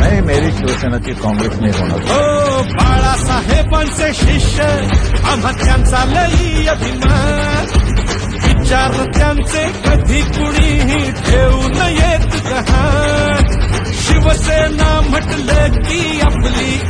नाही मेरी शिवसेना काँग्रेस नाही होणार. हो बाळासाहेबांचे शिष्य आम्हा त्यांचा लई अभिमान. विचार त्यांचे कधी कुणीही ठेवू नयेत गहाण. शिवसेना म्हटलं की आपली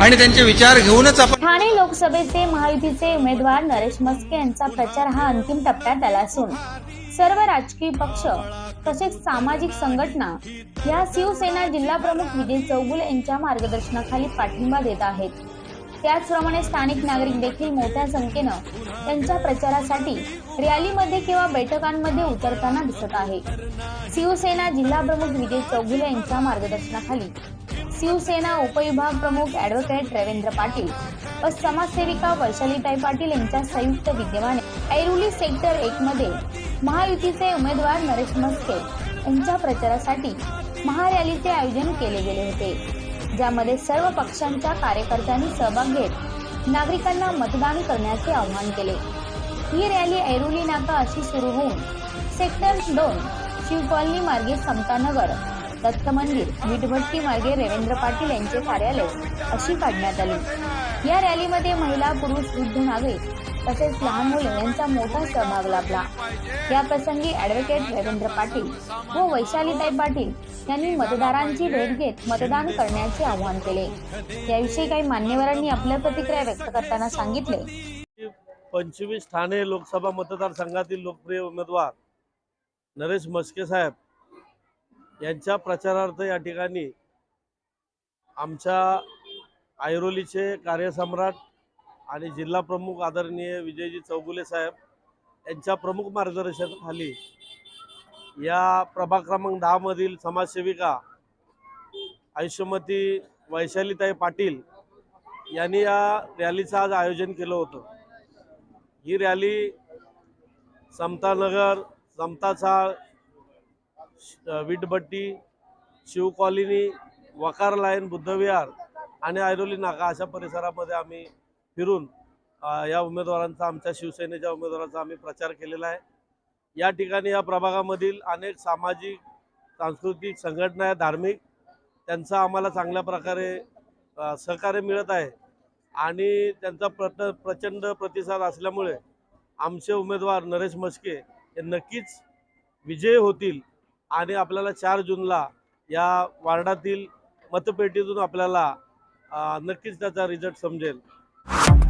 आणि त्यांचे विचार घेऊनच आपण ठाणे लोकसभेचे महायुतीचे उमेदवार नरेश मस्के यांचा प्रचार हा अंतिम टप्प्यात आला असून सर्व राजकीय पक्ष तसेच सामाजिक संघटना या शिवसेना जिल्हा प्रमुख विजय चौगुले यांच्या मार्गदर्शनाखाली पाठिंबा देत आहेत. त्याचप्रमाणे स्थानिक नागरिक देखील मोठ्या संख्येनं त्यांच्या प्रचारासाठी रॅलीमध्ये किंवा बैठकांमध्ये उतरताना दिसत आहे शिवसेना जिल्हा प्रमुख विजय चौगुले यांच्या मार्गदर्शनाखाली शिवसेना उपविभाग प्रमुख ॲडव्होकेट रवींद्र पाटील व समाजसेविका वैशालीताई पाटील यांच्या संयुक्त विद्यमाने ऐरोली सेक्टर एक मध्ये महायुतीचे उमेदवार नरेश मस्के यांच्या प्रचारासाठी महारॅलीचे आयोजन केले गेले होते. ज्यामध्ये सर्व पक्षांच्या कार्यकर्त्यांनी सहभाग घेत नागरिकांना मतदान करण्याचे आवाहन केले. ही रॅली ऐरोली नाका अशी सुरू होऊन सेक्टर दोन शिवकॉलनी मार्गे समतानगर दत्त मंदिर विटभट्टी मार्गे रवींद्र पाटील यांचे कार्यालय अशी काढण्यात आली. या रॅलीमध्ये महिला पुरुष वृद्ध नागरिक तसेच लहान मुले यांचा मोठा सहभाग लाभला. या प्रसंगी ॲडव्होकेट रवींद्र पाटील व वैशालीताई पाटील यांनी मतदारांची भेट घेत मतदान करण्याचे आवाहन केले. याविषयी काही मान्यवरांनी आपल्या प्रतिक्रिया व्यक्त करताना सांगितले. पंचवीस ठाणे लोकसभा मतदारसंघातील लोकप्रिय उमेदवार नरेश मस्के साहेब यांच्या प्रचारार्थ या ठिकाणी आमच्या ऐरोलीचे कार्यसम्राट आणि जिल्हा प्रमुख आदरणीय विजयजी चौगुले साहेब यांच्या प्रमुख मार्गदर्शनाखाली या प्रभाग क्रमांक दहामधील समाजसेविका आयुष्यमती वैशालीताई पाटील यांनी या रॅलीचं आज आयोजन केलं होतं. ही rally Samatanagar Samatachal Vitbhatti Shiv colony Vakar line Buddhavihar आणि ऐरोली नाका अशा परिसरामध्ये आम्ही फिरून या उमेदवारांचा आमच्या शिवसेनेच्या उमेदवारांचा आम्ही प्रचार केलेला आहे. या ठिकाणी या प्रभागामधील अनेक सामाजिक सांस्कृतिक संघटना आहे धार्मिक त्यांचा आम्हाला चांगल्या प्रकारे सहकार्य मिळत आहे. आणि त्यांचा प्रत प्रचंड प्रतिसाद असल्यामुळे आमचे उमेदवार नरेश मस्के हे नक्कीच विजयी होतील. आणि आपल्याला चार जूनला या वार्डातील मतपेटीतून आपल्याला नक्कीच त्याचा रिझल्ट समजेल.